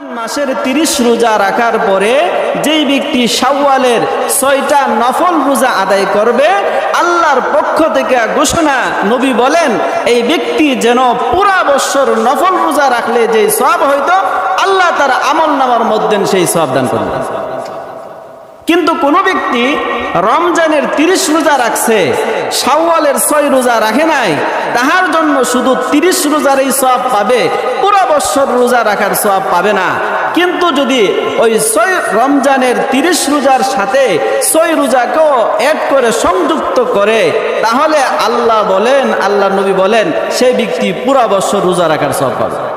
মাসের তিরিশ রোজা রাখার পরে যেই ব্যক্তি শাওয়ালের ছয়টা নফল রোজা আদায় করবে, আল্লাহর পক্ষ থেকে ঘোষণা নবী বলেন, এই ব্যক্তি যেন পুরা বৎসর নফল রোজা রাখলে যে সব হয়তো আল্লাহ তার আমল নামার মধ্যে সেই সব দান করবে কিন্তু কোনো ব্যক্তি রমজানের তিরিশ রোজা রাখছে, শাওয়ালের ছয় রোজা রাখে নাই, তাহার জন্য শুধু তিরিশ রোজার এই সব পাবে। বৎসর রোজা রাখার সব পাবে না। কিন্তু যদি ওই ছয় রমজানের তিরিশ রোজার সাথে ছয় রোজাকেও এক করে সংযুক্ত করে, তাহলে আল্লাহ বলেন, আল্লাহ নবী বলেন, সেই ব্যক্তি পুরা বৎসর রোজা রাখার সব পাবে।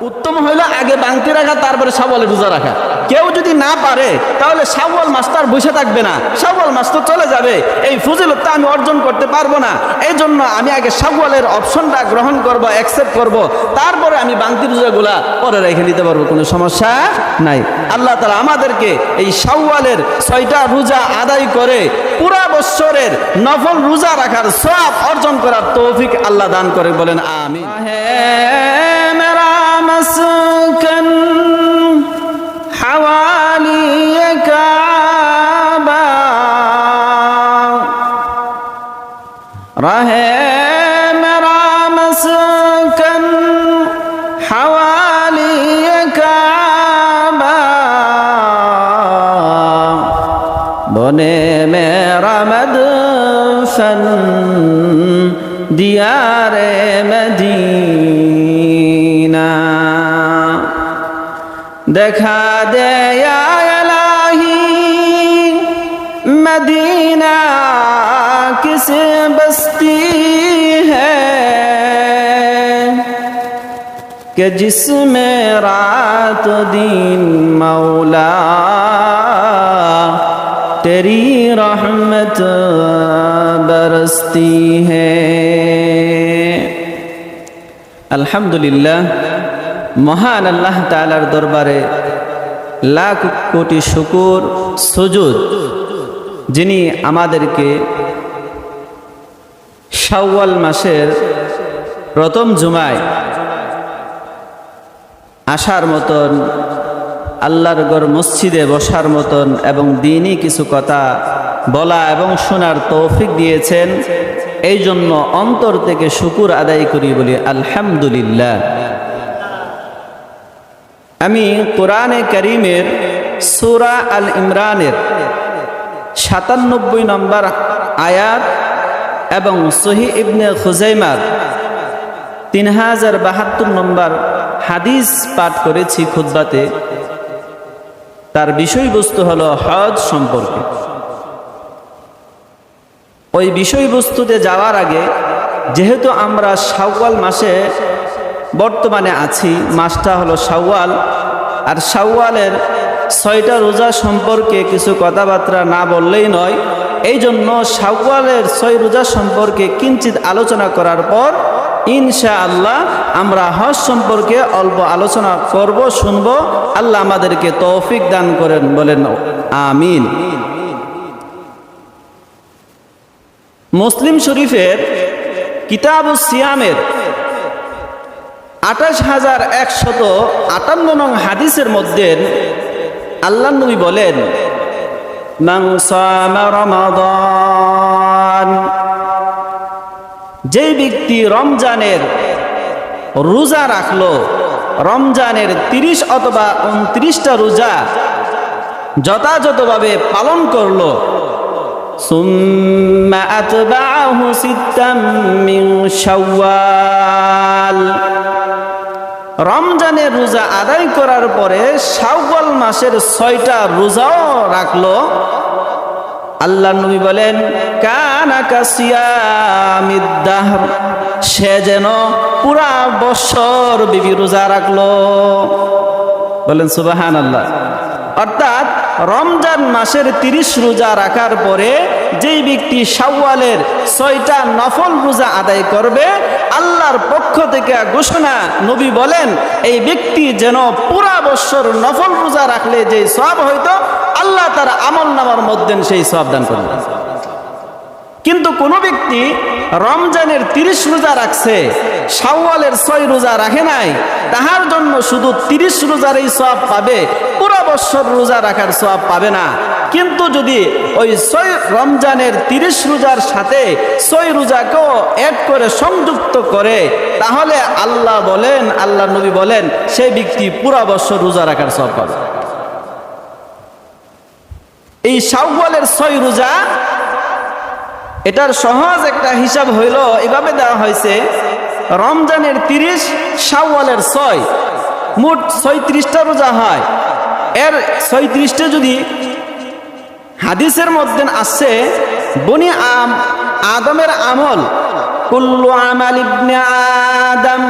উত্তম হইল আগে বাংতি রাখা, তারপরে সাবলে রোজা রাখা। কেউ যদি না পারে, তাহলে সাবল মাস তার বসে থাকবে না। সাবল মাস তো চলে যাবে। এই ফজিলতটা আমি অর্জন করতে পারব না। এই জন্য আমি আগে সাবলের অপশনটা গ্রহণ করব অ্যাকসেপ্ট করব। তারপরে আমি বাংতি রোজাগুলা পরে রেখে নিতে পারব, কোনো সমস্যা নাই। আল্লাহ তালা আমাদেরকে এই সাওয়ালের ছয়টা রোজা আদায় করে পুরা বৎসরের নফল রোজা রাখার সব অর্জন করার তৌফিক আল্লাহ দান করে বলেন আমি مسكا حوالي كعبا رهي বনে মেরা মদফন দিয়ারে মদিনা দেখা দেয়ালাহি মদিনা কিস বস্তি کہ جس میں رات و دین مولا تیری رحمت برستی ہے الحمدللہ মহান আল্লাহ তালার দরবারে লাখ কোটি শুকুর, সুজুদ, যিনি আমাদেরকে শাওয়াল মাসের প্রথম জুমায় আসার মতন, আল্লাহর গড় মসজিদে বসার মতন এবং দিনই কিছু কথা বলা এবং শোনার তৌফিক দিয়েছেন এই জন্য অন্তর থেকে শুকুর আদায় করি বলি আলহামদুলিল্লাহ। আমি কোরআনে করিমের সুরা আল ইমরানের সাতানব্বই নম্বর আয়াত এবং সহি ইবনে খুজাইমার তিন হাজার বাহাত্তর নম্বর হাদিস পাঠ করেছি খুদ্বাতে তার বিষয়বস্তু হল হজ সম্পর্কে। ওই বিষয়বস্তুতে যাওয়ার আগে যেহেতু আমরা শাওয়াল মাসে বর্তমানে আছি, মাসটা হলো শাওয়াল। আর শাওয়ালের ছয়টা রোজা সম্পর্কে কিছু কথাবার্তা না বললেই নয়। এই জন্য শাওয়ালের ছয় রোজা সম্পর্কে কিঞ্চিত আলোচনা করার পর ইনশা আল্লাহ আমরা হজ সম্পর্কে অল্প আলোচনা করব, শুনব। আল্লাহ আমাদেরকে তৌফিক দান করেন, বলেন, আমিন। মুসলিম শরীফের কিতাব সিয়ামের আঠাশ হাজার একশত আটান্ন নং হাদিসের মধ্যে আল্লাহ নবী বলেন যেই ব্যক্তি রমজানের রোজা রাখল, রমজানের তিরিশ অথবা উনত্রিশটা রোজা যথাযথভাবে পালন করল ثم أتبعه ستا من شوال রমজানের রোজা আদায় করার পরে শাওয়াল মাসের ছয়টা রোজাও রাখলো আল্লাহ নবী বলেন কানা কাসিয়ামিদ্দাহ সে যেন পুরা বছর বিবি রোজা রাখলো বলেন সুবাহান আল্লাহ অর্থাৎ রমজান মাসের তিরিশ রোজা রাখার পরে যেই ব্যক্তি সাওয়ালের ছয়টা নফল রোজা আদায় করবে, আল্লাহর পক্ষ থেকে ঘোষণা নবী বলেন, এই ব্যক্তি যেন পুরা বৎসর নফল রোজা রাখলে যে সব হয়তো আল্লাহ তার আমল নামার মধ্যে সেই সব দান করবে কিন্তু কোনো ব্যক্তি রমজানের তিরিশ রোজা রাখছে, শাওয়ালের ছয় রোজা রাখে নাই, তাহার জন্য শুধু তিরিশ রোজার এই সব পাবে বছর রোজা রাখার সব পাবে না। কিন্তু যদি ওই ছয় রমজানের তিরিশ রোজার সাথে ছয় রোজাকেও অ্যাড করে, সংযুক্ত করে, তাহলে আল্লাহ বলেন, আল্লাহ নবী বলেন, সেই ব্যক্তি পুরা বছর রোজা রাখার সব পাবে। এই শাওয়ালের ছয় রোজা, এটার সহজ একটা হিসাব হইল, এভাবে দেওয়া হয়েছে, রমজানের তিরিশ, শাওয়ালের ছয়, মোট ছয়ত্রিশটা রোজা হয়। এর ছয়ত্রিশটা যদি হাদিসের মধ্যে আসছে বনি আম আদমের আমল, কুল্লু আমাল ইবনে আদম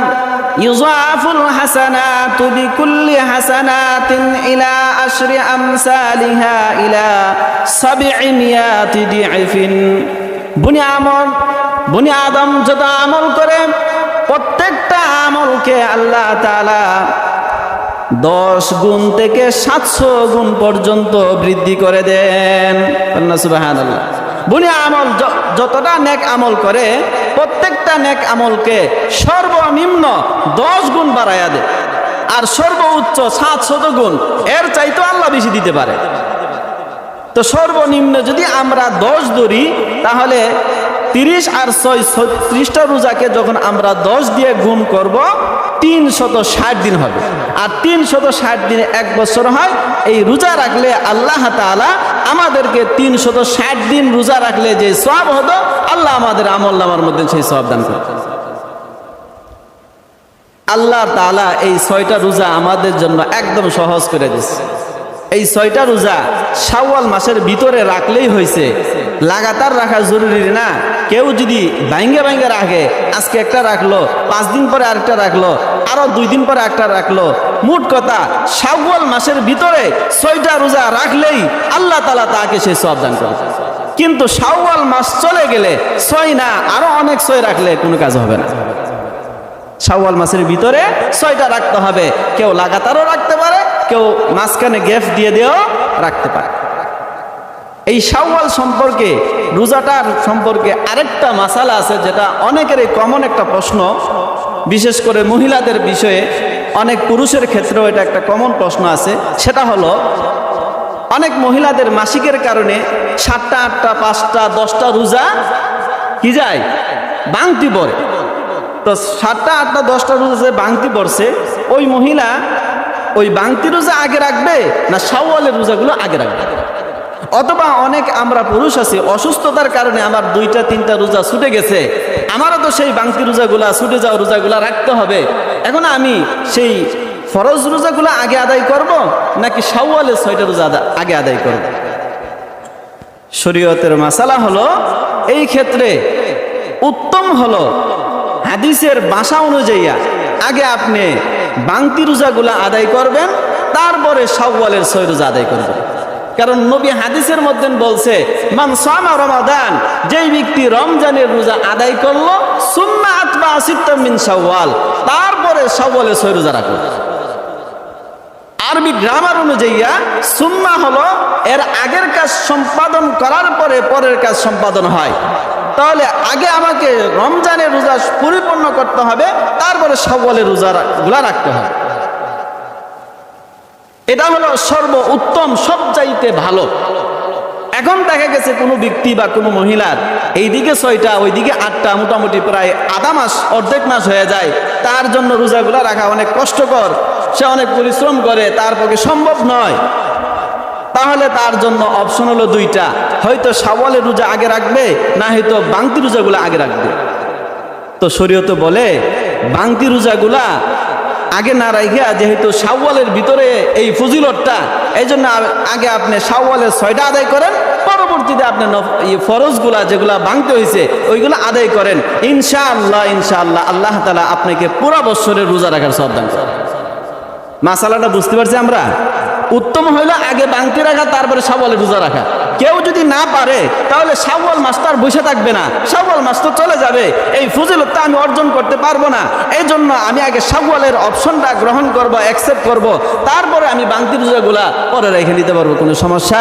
ইউজাফুল হাসানাতু বিকুল্লি হাসানাতিন ইলা আশরি আমসালিহা ইলা সাবঈমিয়াতি দিআফিন বনি আমল বনি আদম যত আমল করে, প্রত্যেকটা আমলকে আল্লাহ তাআলা দশ গুণ থেকে সাতশো গুণ পর্যন্ত বৃদ্ধি করে দেন। সুবাহান বুনি আমল যতটা নেক আমল করে, প্রত্যেকটা নেক আমলকে সর্বনিম্ন দশ গুণ বাড়াইয়া দেয়। আর সর্বোচ্চ সাতশত গুণ, এর চাইতো আল্লাহ বেশি দিতে পারে। তো সর্বনিম্ন যদি আমরা দশ ধরি, তাহলে তিরিশ আর ছয় ছত্রিশটা রোজাকে যখন আমরা দশ দিয়ে গুণ করব তিন শত ষাট দিন হবে। আর তিন শত ষাট দিনে এক বছর হয়, এই রোজা রাখলে আল্লাহ তাআলা আমাদেরকে তিন শত ষাট দিন রোজা রাখলে যে সব হতো, আল্লাহ আমাদের আমল নামার মধ্যে সেই সব দান করতেন। আল্লাহ তাআলা এই ছয়টা রোজা আমাদের জন্য একদম সহজ করে দিচ্ছে এই ছয়টা রোজা শাওয়াল মাসের ভিতরে রাখলেই হয়েছে লাগাতার রাখা জরুরি না। কেউ যদি ভাঙ্গে ভাঙ্গে রাখে, আজকে একটা রাখল, পাঁচ দিন পরে আরেকটা রাখল আরও দুই দিন পরে একটা রাখল। মোট কথা, শাওয়াল মাসের ভিতরে ছয়টা রোজা রাখলেই আল্লাহ তালা তাকে সে সব দান করে। কিন্তু শাওয়াল মাস চলে গেলে ছয় না আরও অনেক ছয় রাখলে কোনো কাজ হবে না। শাওয়াল মাসের ভিতরে ছয়টা রাখতে হবে। কেউ লাগাতারও রাখতে পারে, কেউ মাঝখানে গ্যাপ দিয়ে দিয়েও রাখতে পারে। এই শাওয়াল সম্পর্কে, রোজাটার সম্পর্কে আরেকটা মাসালা আছে যেটা অনেকেরই কমন একটা প্রশ্ন। বিশেষ করে মহিলাদের বিষয়ে অনেক পুরুষের ক্ষেত্রেও এটা একটা কমন প্রশ্ন আছে। সেটা হলো, অনেক মহিলাদের মাসিকের কারণে সাতটা, আটটা, পাঁচটা, দশটা রোজা কি যায়? বাংতি পড়ে। তো সাতটা, আটটা, দশটা রোজা যে বাংতি পড়ছে, ওই মহিলা ওই বাংতি রোজা আগে রাখবে না শাওয়ালের রোজাগুলো আগে রাখবে? অথবা অনেক আমরা পুরুষ আছি, অসুস্থতার কারণে আমার দুইটা, তিনটা রোজা ছুটে গেছে। আমারও তো সেই বাংতি রোজাগুলা, ছুটে যাওয়া রোজাগুলা রাখতে হবে। এখন আমি সেই ফরজ রোজাগুলো আগে আদায় করব, নাকি শাওয়ালের ছয়টা রোজা আগে আদায় করব? শরীয়তের মাসালা হলো, এই ক্ষেত্রে উত্তম হলো হাদিসের বাসা অনুযায়ী আগে আপনি বাংতি রোজাগুলা আদায় করবেন, তারপরে শাওয়ালের ছয় রোজা আদায় করবেন। কারণ নবী হাদিসের মধ্যে বলছে, মান সামা রমাদান, যেই ব্যক্তি রমজানের রোজা আদায় করল, সুম্মা আতবা সিত্তাম মিন শাওয়াল, তারপরে শাওয়ালের ছয় রোজা রাখল। আরবি গ্রামার অনুযায়ী, সুম্মা হলো এর আগের কাজ সম্পাদন করার পরে পরের কাজ সম্পাদন হয়। তাহলে আগে আমাকে রমজানের রোজা পরিপূর্ণ করতে হবে, তারপরে সকলের রোজা গুলা রাখতে হবে। এটা হলো সর্ব উত্তম সবচাইতে ভালো। এখন দেখা গেছে কোনো ব্যক্তি বা কোনো মহিলার এইদিকে ছয়টা, ওইদিকে আটটা, মোটামুটি প্রায় আধা মাস, অর্ধেক মাস হয়ে যায়। তার জন্য রোজাগুলা রাখা অনেক কষ্টকর। সে অনেক পরিশ্রম করে, তার পক্ষে সম্ভব নয়। তাহলে তার জন্য অপশন হলো দুইটা। হয়তো সাওয়ালের রোজা আগে রাখবে, না হয়তো বাংতি রোজাগুলো আগে রাখবে। তো শরীয়ত বলে, বাংতি রোজাগুলা আগে না রাখিয়া যেহেতু শাওয়ালের ভিতরে এই ফজিলতটা এই জন্য আগে আপনি শাওয়ালের ছয়টা আদায় করেন, পরবর্তীতে আপনি ফরজগুলা যেগুলা ভাঙতে হয়েছে ওইগুলো আদায় করেন। ইনশা আল্লাহ ইনশা আল্লাহ আল্লাহ তালা আপনাকে পুরা বছরের রোজা রাখার সব দান মাসালাটা বুঝতে পারছি আমরা? উত্তম হইল আগে বাংতি রাখা, তারপরে সাওয়ালে রোজা রাখা। কেউ যদি না পারে, তাহলে সাওয়াল মাস্টার বসে থাকবে না। সাওয়াল মাস তো চলে যাবে। এই ফজিলতটা আমি অর্জন করতে পারব না। এই জন্য আমি আগে সাওয়ালের অপশনটা গ্রহণ করব অ্যাকসেপ্ট করব। তারপরে আমি বাংতি রোজাগুলা পরে রেখে নিতে পারব, কোনো সমস্যা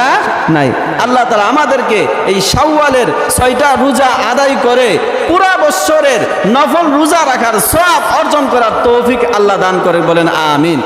নাই। আল্লাহ তালা আমাদেরকে এই সাওয়ালের ছয়টা রোজা আদায় করে পুরা বৎসরের নফল রোজা রাখার সব অর্জন করার তৌফিক আল্লাহ দান করে বলেন, আমিন।